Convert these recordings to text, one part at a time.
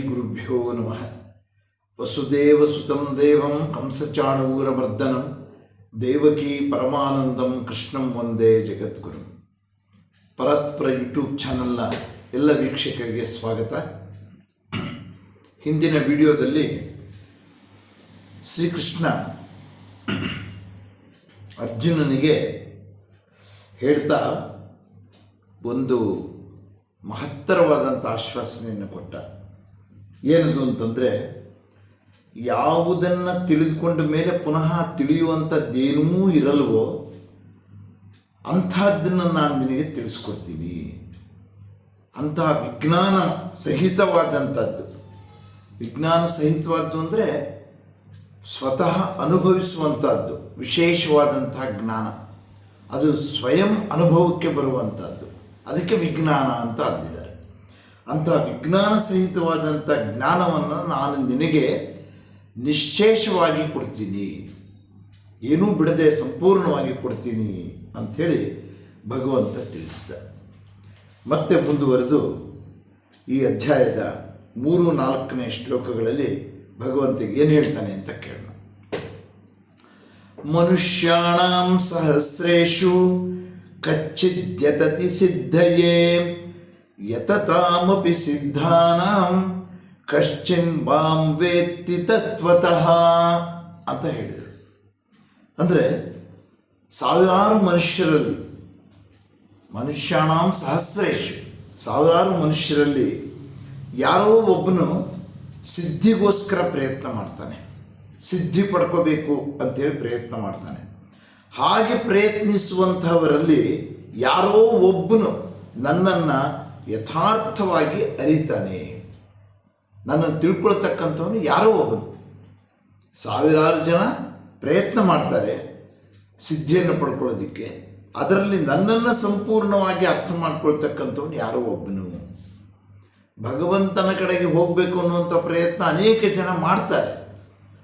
ಗುರುಭ್ಯೋ ನಮಃ. ವಸುದೇವಸುತಂ ದೇವಂ ಕಂಸಚಾಣೂರಮರ್ದನಂ ದೇವಕಿ ಪರಮಾನಂದಂ ಕೃಷ್ಣಂ ಒಂದೇ ಜಗದ್ಗುರು. ಪರತ್ಪರ ಯೂಟ್ಯೂಬ್ ಚಾನಲ್ನ ಎಲ್ಲ ವೀಕ್ಷಕರಿಗೆ ಸ್ವಾಗತ. ಹಿಂದಿನ ವಿಡಿಯೋದಲ್ಲಿ ಶ್ರೀಕೃಷ್ಣ ಅರ್ಜುನನಿಗೆ ಹೇಳ್ತಾ ಒಂದು ಮಹತ್ತರವಾದಂಥ ಆಶ್ವಾಸನೆಯನ್ನು ಕೊಟ್ಟ. ಏನದು ಅಂತಂದರೆ, ಯಾವುದನ್ನು ತಿಳಿದುಕೊಂಡ ಮೇಲೆ ಪುನಃ ತಿಳಿಯುವಂಥದ್ದೇನೂ ಇರಲ್ವೋ, ಅಂಥದ್ದನ್ನು ನಾನು ನಿನಗೆ ತಿಳಿಸ್ಕೊಡ್ತೀನಿ. ಅಂತಹ ವಿಜ್ಞಾನ ಸಹಿತವಾದಂಥದ್ದು. ವಿಜ್ಞಾನ ಸಹಿತವಾದ್ದು ಅಂದರೆ ಸ್ವತಃ ಅನುಭವಿಸುವಂಥದ್ದು, ವಿಶೇಷವಾದಂತಹ ಜ್ಞಾನ. ಅದು ಸ್ವಯಂ ಅನುಭವಕ್ಕೆ ಬರುವಂಥದ್ದು. ಅದಕ್ಕೆ ವಿಜ್ಞಾನ ಅಂತ ಅಂದಿದ್ದಾರೆ. ಅಂತಹ ವಿಜ್ಞಾನ ಸಹಿತವಾದಂಥ ಜ್ಞಾನವನ್ನು ನಾನು ನಿನಗೆ ನಿಶ್ಚೇಷವಾಗಿ ಕೊಡ್ತೀನಿ. ಏನೂ ಬಿಡದೆ ಸಂಪೂರ್ಣವಾಗಿ ಕೊಡ್ತೀನಿ ಅಂಥೇಳಿ ಭಗವಂತ ತಿಳಿಸಿದ ಮತ್ತೆ ಮುಂದುವರೆದು ಈ ಅಧ್ಯಾಯದ ಮೂರು ನಾಲ್ಕನೇ ಶ್ಲೋಕಗಳಲ್ಲಿ ಭಗವಂತ ಏನು ಹೇಳ್ತಾನೆ ಅಂತ ಕೇಳೋಣ. ಮನುಷ್ಯಾಣಂ ಸಹಸ್ರೇಷು ಕಚ್ಚಿದ್ಯತತಿ ಸಿದ್ಧಯೇ ಯತತಾಮಪಿ ಸಿದ್ಧಾನಾಂ ಕಶ್ಚಿನ್ ಬಾಂ ವೇತ್ತಿ ತತ್ವತಃ ಅಂತ ಹೇಳಿದರು. ಅಂದರೆ ಸಾವಿರಾರು ಮನುಷ್ಯರಲ್ಲಿ, ಮನುಷ್ಯಾಣಾಂ ಸಹಸ್ರೇಶು ಸಾವಿರಾರು ಮನುಷ್ಯರಲ್ಲಿ ಯಾರೋ ಒಬ್ಬನು ಸಿದ್ಧಿಗೋಸ್ಕರ ಪ್ರಯತ್ನ ಮಾಡ್ತಾನೆ. ಸಿದ್ಧಿ ಪಡ್ಕೋಬೇಕು ಅಂತೇಳಿ ಪ್ರಯತ್ನ ಮಾಡ್ತಾನೆ. ಹಾಗೆ ಪ್ರಯತ್ನಿಸುವಂತಹವರಲ್ಲಿ ಯಾರೋ ಒಬ್ಬನು ನನ್ನನ್ನು ಯಥಾರ್ಥವಾಗಿ ಅರಿತಾನೆ. ನನ್ನನ್ನು ತಿಳ್ಕೊಳ್ತಕ್ಕಂಥವನು ಯಾರೋ ಒಬ್ಬನು. ಸಾವಿರಾರು ಜನ ಪ್ರಯತ್ನ ಮಾಡ್ತಾರೆ ಸಿದ್ಧಿಯನ್ನು ಪಡ್ಕೊಳ್ಳೋದಕ್ಕೆ. ಅದರಲ್ಲಿ ನನ್ನನ್ನು ಸಂಪೂರ್ಣವಾಗಿ ಅರ್ಥ ಮಾಡ್ಕೊಳ್ತಕ್ಕಂಥವನು ಯಾರೋ ಒಬ್ಬನು. ಭಗವಂತನ ಕಡೆಗೆ ಹೋಗಬೇಕು ಅನ್ನುವಂಥ ಪ್ರಯತ್ನ ಅನೇಕ ಜನ ಮಾಡ್ತಾರೆ.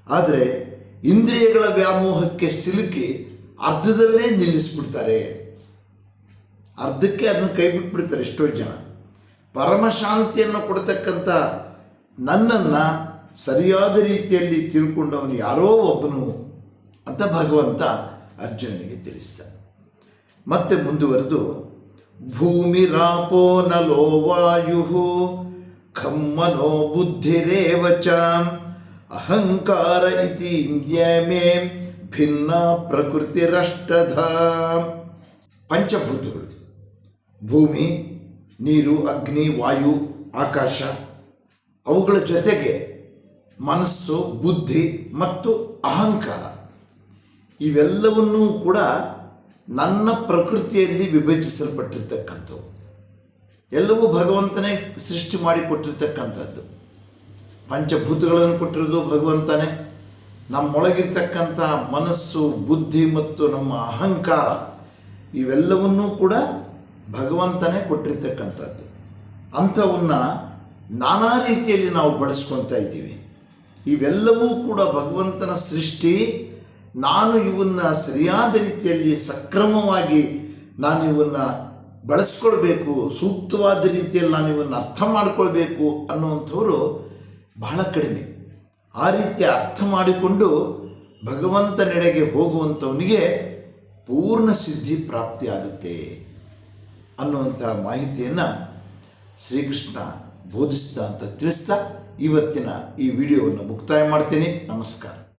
ಆದರೆ ಇಂದ್ರಿಯಗಳ ವ್ಯಾಮೋಹಕ್ಕೆ ಸಿಲುಕಿ ಅರ್ಧದಲ್ಲೇ ನಿಲ್ಲಿಸ್ಬಿಡ್ತಾರೆ. ಅರ್ಧಕ್ಕೆ ಅದನ್ನು ಕೈ ಬಿಟ್ಬಿಡ್ತಾರೆ ಎಷ್ಟೋ ಜನ. ಪರಮಶಾಂತಿಯನ್ನು ಕೊಡ್ತಕ್ಕಂಥ ನನ್ನನ್ನು ಸರಿಯಾದ ರೀತಿಯಲ್ಲಿ ತಿಳ್ಕೊಂಡವನು ಯಾರೋ ಒಬ್ಬನು ಅಂತ ಭಗವಂತ ಅರ್ಜುನನಿಗೆ ತಿಳಿಸಿದ ಮತ್ತೆ ಮುಂದುವರೆದು ಭೂಮಿರಾಪೋ ನಲೋ ವಾಯು ಖಮ್ಮನೋ ಬುದ್ಧಿರೇವ ಚ ಅಹಂಕಾರ ಇತಿ ಯಮೇ ಭಿನ್ನ ಪ್ರಕೃತಿರಷ್ಟಧ ಪಂಚಭೂತಗಳು. ಭೂಮಿ, ನೀರು, ಅಗ್ನಿ, ವಾಯು, ಆಕಾಶ. ಅವುಗಳ ಜೊತೆಗೆ ಮನಸ್ಸು, ಬುದ್ಧಿ ಮತ್ತು ಅಹಂಕಾರ. ಇವೆಲ್ಲವನ್ನೂ ಕೂಡ ನನ್ನ ಪ್ರಕೃತಿಯಲ್ಲಿ ವಿಭಜಿಸಲ್ಪಟ್ಟಿರ್ತಕ್ಕಂಥವು. ಎಲ್ಲವೂ ಭಗವಂತನೇ ಸೃಷ್ಟಿ ಮಾಡಿ ಕೊಟ್ಟಿರ್ತಕ್ಕಂಥದ್ದು ಪಂಚಭೂತಗಳನ್ನು ಕೊಟ್ಟಿರೋದು ಭಗವಂತನೇ. ನಮ್ಮೊಳಗಿರ್ತಕ್ಕಂಥ ಮನಸ್ಸು, ಬುದ್ಧಿ ಮತ್ತು ನಮ್ಮ ಅಹಂಕಾರ ಇವೆಲ್ಲವನ್ನೂ ಕೂಡ ಭಗವಂತನೇ ಕೊಟ್ಟಿರ್ತಕ್ಕಂಥದ್ದು. ಅಂಥವನ್ನ ನಾನಾ ರೀತಿಯಲ್ಲಿ ನಾವು ಬಳಸ್ಕೊತಾ ಇದ್ದೀವಿ. ಇವೆಲ್ಲವೂ ಕೂಡ ಭಗವಂತನ ಸೃಷ್ಟಿ. ನಾನು ಇವನ್ನ ಸರಿಯಾದ ರೀತಿಯಲ್ಲಿ ಸಕ್ರಮವಾಗಿ ನಾನು ಇವನ್ನ ಬಳಸ್ಕೊಳ್ಬೇಕು, ಸೂಕ್ತವಾದ ರೀತಿಯಲ್ಲಿ ನಾನು ಇವನ್ನ ಅರ್ಥ ಮಾಡ್ಕೊಳ್ಬೇಕು ಅನ್ನುವಂಥವರು ಬಹಳ ಕಡಿಮೆ. ಆ ರೀತಿ ಅರ್ಥ ಮಾಡಿಕೊಂಡು ಭಗವಂತನೆಡೆಗೆ ಹೋಗುವಂಥವನಿಗೆ ಪೂರ್ಣ ಸಿದ್ಧಿ ಪ್ರಾಪ್ತಿಯಾಗುತ್ತೆ ಅನ್ನುವಂಥ ಮಾಹಿತಿಯನ್ನು ಶ್ರೀಕೃಷ್ಣ ಬೋಧಿಸಿದ ಅಂತ ತಿಳಿಸ್ತಾ ಇವತ್ತಿನ ಈ ವಿಡಿಯೋವನ್ನು ಮುಕ್ತಾಯ ಮಾಡ್ತೀನಿ. ನಮಸ್ಕಾರ.